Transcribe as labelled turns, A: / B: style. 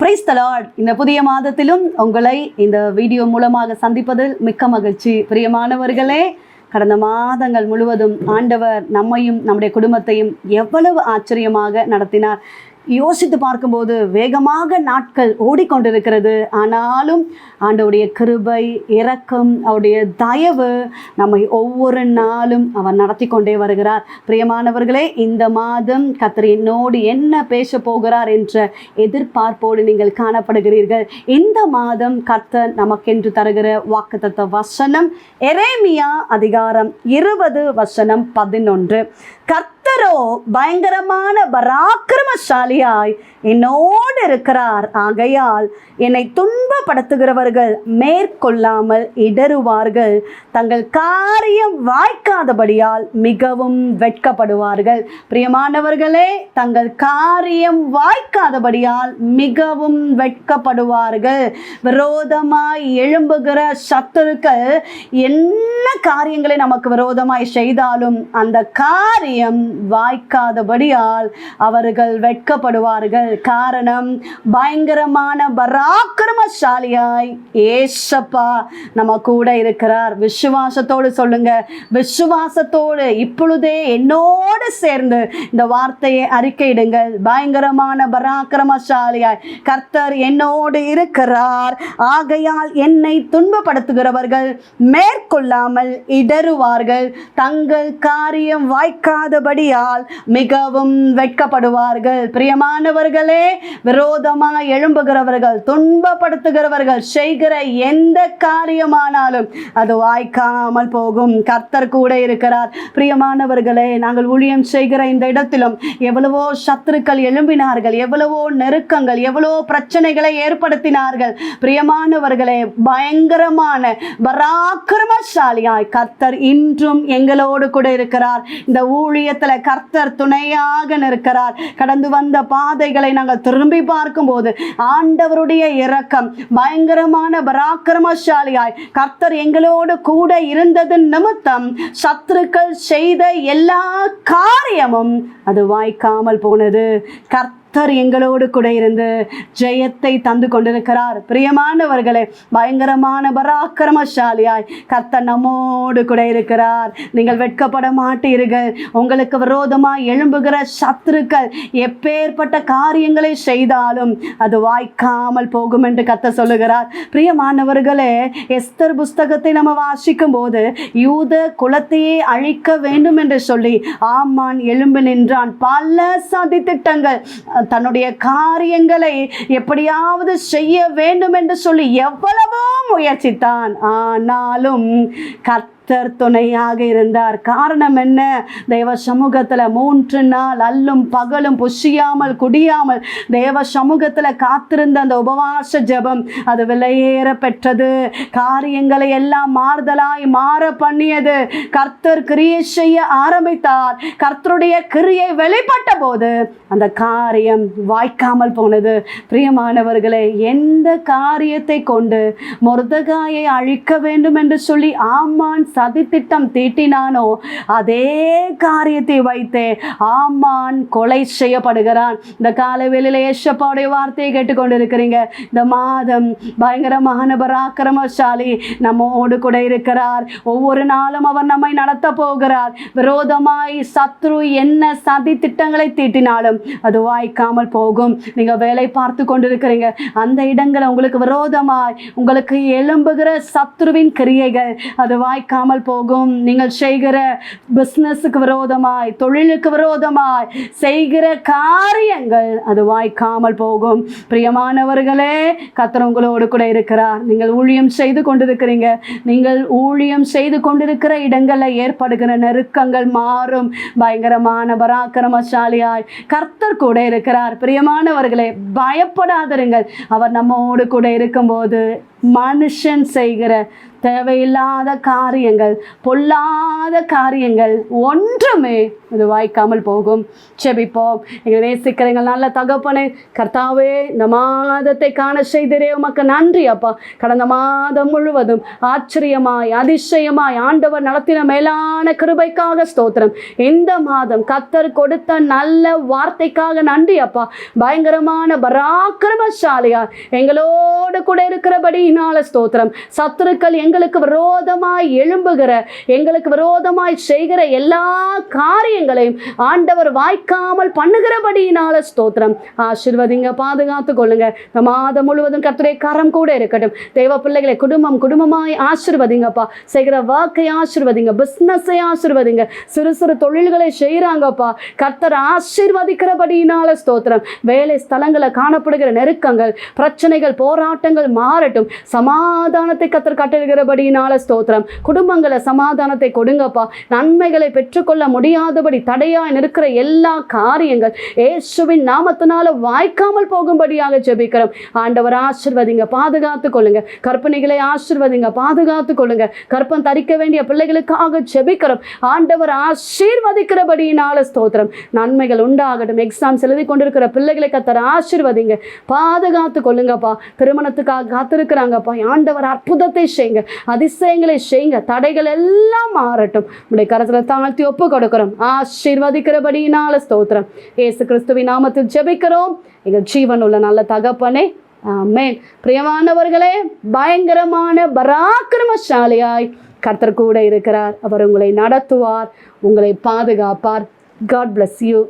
A: price தலாட் இந்த புதிய மாதத்திலும் உங்களை இந்த வீடியோ மூலமாக சந்திப்பதில் மிக்க மகிழ்ச்சி பிரியமானவர்களே கடந்த மாதங்கள் முழுவதும் ஆண்டவர் நம்மையும் நம்முடைய குடும்பத்தையும் எவ்வளவு ஆச்சரியமாக நடத்தினார் யோசித்து பார்க்கும்போது வேகமாக நாட்கள் ஓடிக்கொண்டிருக்கிறது ஆனாலும் ஆண்டவுடைய கிருபை இரக்கம் அவருடைய தயவு நம்மை ஒவ்வொரு நாளும் அவர் நடத்தி கொண்டே வருகிறார் பிரியமானவர்களே இந்த மாதம் கத்திர என்னோடு என்ன பேச போகிறார் என்ற எதிர்பார்ப்போடு நீங்கள் காணப்படுகிறீர்கள் இந்த மாதம் கர்த்தர் நமக்கென்று தருகிற வாக்குத்தத்த வசனம் எரேமியா அதிகாரம் இருபது வசனம் பதினொன்று கர்த்த கர்த்தரோ பயங்கரமான பராக்கிரமசாலியாய் என்னோடு இருக்கிறார் ஆகையால் என்னை துன்பப்படுத்துகிறவர்கள் மேற்கொள்ளாமல் இடறுவார்கள் தங்கள் காரியம் வாய்க்காதபடியால் மிகவும் வெட்கப்படுவார்கள் பிரியமானவர்களே தங்கள் காரியம் வாய்க்காதபடியால் மிகவும் வெட்கப்படுவார்கள் விரோதமாய் எழும்புகிற சத்துருக்கள் என்ன காரியங்களை நமக்கு விரோதமாய் செய்தாலும் அந்த காரியம் வாய்க்காதபடியால் அவர்கள் வெட்கப்படுவார்கள் காரணம் பயங்கரமான பராக்கிரமசாலியாய் ஏசப்பா நம்ம கூட இருக்கிறார் விசுவாசத்தோடு சொல்லுங்க விசுவாசத்தோடு இப்பொழுதே என்னோ சேர்ந்து இந்த வார்த்தையை அறிக்கையிடுங்கள் பயங்கரமான பராக்கிரமசாலியாய் கர்த்தர் என்னோடு இருக்கிறார் ஆகையால் என்னை துன்பப்படுத்துகிறவர்கள் மேற்கொள்ளாமல் இடறுவார்கள் தங்கள் காரியம் வாய்க்காதபடியால் மிகவும் வெட்கப்படுவார்கள் பிரியமானவர்களே விரோதமாக எழும்புகிறவர்கள் துன்பப்படுத்துகிறவர்கள் செய்கிற எந்த காரியமானாலும் அது வாய்க்காமல் போகும் கர்த்தர் கூட இருக்கிறார் பிரியமானவர்களே நாங்கள் ஊழியம் தேவன் செய்கிற இந்த இடத்திலும் எவ்வளவோ சத்துருக்கள் எழும்பினார்கள் எவ்வளவோ நெருக்கங்கள் எவ்வளவோ பிரச்சனைகளை ஏற்படுத்தினார்கள் பிரியமானவர்களே பயங்கரமான பராக்கிரமசாலியாய் கர்த்தர் இன்றும் எங்களோடு கூட இருக்கிறார் இந்த ஊழியத்தில் கர்த்தர் துணையாக நிற்கிறார் கடந்து வந்த பாதைகளை நாங்கள் திரும்பி பார்க்கும்போது ஆண்டவருடைய இரக்கம் பயங்கரமான பராக்கிரமசாலியாய் கர்த்தர் எங்களோடு கூட இருந்ததன் நிமித்தம் சத்துருக்கள் செய்த எல்லா கா காரியமும் அது வாய்க்காமல் போனது கர்த்த கத்தர் எங்களோடு கூட இருந்து ஜெயத்தை தந்து கொண்டிருக்கிறார் பிரியமானவர்களே பயங்கரமான பராக்கிரமசாலியாய் கத்தர் நம்மோடு கூட இருக்கிறார் நீங்கள் வெட்கப்பட மாட்டீர்கள் உங்களுக்கு விரோதமாக எழும்புகிற சத்துருக்கள் எப்பேற்பட்ட காரியங்களை செய்தாலும் அது வாய்க்காமல் போகும் என்று கத்த சொல்லுகிறார் பிரியமானவர்களே எஸ்தர் புஸ்தகத்தை நம்ம வாசிக்கும் போது யூத குலத்தையே அழிக்க வேண்டும் என்று சொல்லி ஆமான் எழும்பு நின்றான் பல சதி திட்டங்கள் தன்னுடைய காரியங்களை எப்படியாவது செய்ய வேண்டும் என்று சொல்லி எவ்வளவோ முயற்சித்தான் ஆனாலும் கத் கர்த்தர் துணையாக இருந்தார் காரணம் என்ன தேவ சமூகத்தில் மூன்று நாள் அல்லும் பகலும் புஷியாமல் குடியாமல் தேவ சமூகத்தில் காத்திருந்த அந்த உபவாச ஜபம் அது விலையேற பெற்றது காரியங்களை எல்லாம் மாறுதலாய் மாற பண்ணியது கர்த்தர் கிரியை செய்ய ஆரம்பித்தார் கர்த்தருடைய கிரியை வெளிப்பட்ட போது அந்த காரியம் வாய்க்காமல் போனது பிரியமானவர்களை எந்த காரியத்தை கொண்டு முருதகாயை அழிக்க வேண்டும் என்று சொல்லி ஆமான் சதித்திட்டம் தீட்டினானோ அதே காரியத்தை வைத்து ஆமான் கொலை செய்யப்படுகிறான் இந்த காலவெளியில் வேலையில் ஏஷப்பாவுடைய வார்த்தையை கேட்டுக்கொண்டு இருக்கிறீங்க இந்த மாதம் பயங்கரமான பராக்கிரமசாலி நம்மோடு கூட இருக்கிறார் ஒவ்வொரு நாளும் அவர் நம்மை நடத்த போகிறார் விரோதமாய் சத்ரு என்ன சதி திட்டங்களை தீட்டினாலும் அது வாய்க்காமல் போகும் நீங்கள் வேலை பார்த்து கொண்டிருக்கிறீங்க அந்த இடங்களை உங்களுக்கு விரோதமாய் உங்களுக்கு எழும்புகிற சத்ருவின் கிரியைகள் அது வாய்க்காமல் இல்லாமல் போகும் நீங்கள் செய்கிற பிஸ்னஸுக்கு விரோதமாய் தொழிலுக்கு விரோதமாய் செய்கிற காரியங்கள் அது வாய்க்காமல் போகும் பிரியமானவர்களே கத்திரவங்களோடு கூட இருக்கிறார் நீங்கள் ஊழியம் செய்து கொண்டிருக்கிறீங்க நீங்கள் ஊழியம் செய்து கொண்டிருக்கிற இடங்களில் ஏற்படுகிற நெருக்கங்கள் மாறும் பயங்கரமான பராக்கிரமசாலியாய் கர்த்தர் கூட இருக்கிறார் பிரியமானவர்களே பயப்படாதிருங்கள் அவர் நம்மோடு கூட இருக்கும்போது மனுஷன் செய்கிற தேவையில்லாத காரியங்கள் பொல்லாத காரியங்கள் ஒன்றுமே இது வாய்க்காமல் போகும் செபிப்போம் எங்கள் நேசிக்கிறீங்கள் நல்ல தகப்பனே கர்த்தாவே இந்த மாதத்தை காண செய்திரே உமக்கு நன்றி அப்பா கடந்த மாதம் முழுவதும் ஆச்சரியமாய் அதிசயமாய் ஆண்டவர் நடத்தின மேலான கிருபைக்காக ஸ்தோத்திரம் இந்த மாதம் கத்தர் கொடுத்த நல்ல வார்த்தைக்காக நன்றி அப்பா பயங்கரமான பராக்கிரமசாலியா எங்களோடு கூட இருக்கிறபடி உம்மினால ஸ்தோத்திரம் சத்துருக்கள் எங்களுக்கு விரோதமாய் எழும்புகிற எங்களுக்கு விரோதமாய் செய்கிற எல்லா காரியங்களையும் ஆண்டவர் வாய்க்காமல் பண்ணுகிறபடியினால ஸ்தோத்திரம் ஆசிர்வதிங்க பாதுகாத்து கொள்ளுங்க இந்த மாதம் முழுவதும் கர்த்தருடைய கரம் கூட இருக்கட்டும் தெய்வ பிள்ளைகளை குடும்பம் குடும்பமாய் ஆசிர்வதிங்கப்பா செய்கிற வாக்கை ஆசிர்வதிங்க பிஸ்னஸை ஆசிர்வதிங்க சிறு சிறு தொழில்களை செய்கிறாங்கப்பா கர்த்தர் ஆசிர்வதிக்கிறபடியினால ஸ்தோத்திரம் வேலை ஸ்தலங்களை காணப்படுகிற நெருக்கங்கள் பிரச்சனைகள் போராட்டங்கள் மாறட்டும் சமாதானத்தை கத்தர் கட்டழுகிறபடியினால ஸ்தோத்திரம் குடும்பங்களை சமாதானத்தை கொடுங்கப்பா நன்மைகளை பெற்றுக்கொள்ள முடியாதபடி தடையாய் நிற்கிற எல்லா காரியங்கள் ஏசுவின் நாமத்தினால வாய்க்காமல் போகும்படியாக ஜெபிக்கிறோம் ஆண்டவர் ஆசிர்வதிங்க பாதுகாத்து கொள்ளுங்க கற்பனைகளை ஆசிர்வதிங்க பாதுகாத்து கொள்ளுங்க கற்பம் தரிக்க வேண்டிய பிள்ளைகளுக்காக ஜெபிக்கிறோம் ஆண்டவர் ஆசீர்வதிக்கிறபடியினால ஸ்தோத்திரம் நன்மைகள் உண்டாகட்டும் எக்ஸாம்ஸ் எழுதி கொண்டிருக்கிற பிள்ளைகளை கத்தர் ஆசிர்வதிங்க பாதுகாத்து கொள்ளுங்கப்பா திருமணத்துக்காக காத்திருக்கிறாங்க செய்கிறாங்கப்பா ஆண்டவர் அற்புதத்தை செய்யுங்க அதிசயங்களை செய்யுங்க தடைகள் எல்லாம் மாறட்டும் உடைய கரத்தில் தாழ்த்தி ஒப்பு கொடுக்கிறோம் ஆசீர்வதிக்கிறபடினால ஸ்தோத்திரம் ஏசு கிறிஸ்துவின் நாமத்தில் ஜெபிக்கிறோம் எங்கள் ஜீவன் உள்ள நல்ல தகப்பனே ஆமேன் பிரியமானவர்களே பயங்கரமான பராக்கிரமசாலியாய் கர்த்தர் கூட இருக்கிறார் அவர் உங்களை நடத்துவார் உங்களை பாதுகாப்பார் காட் பிளஸ் யூ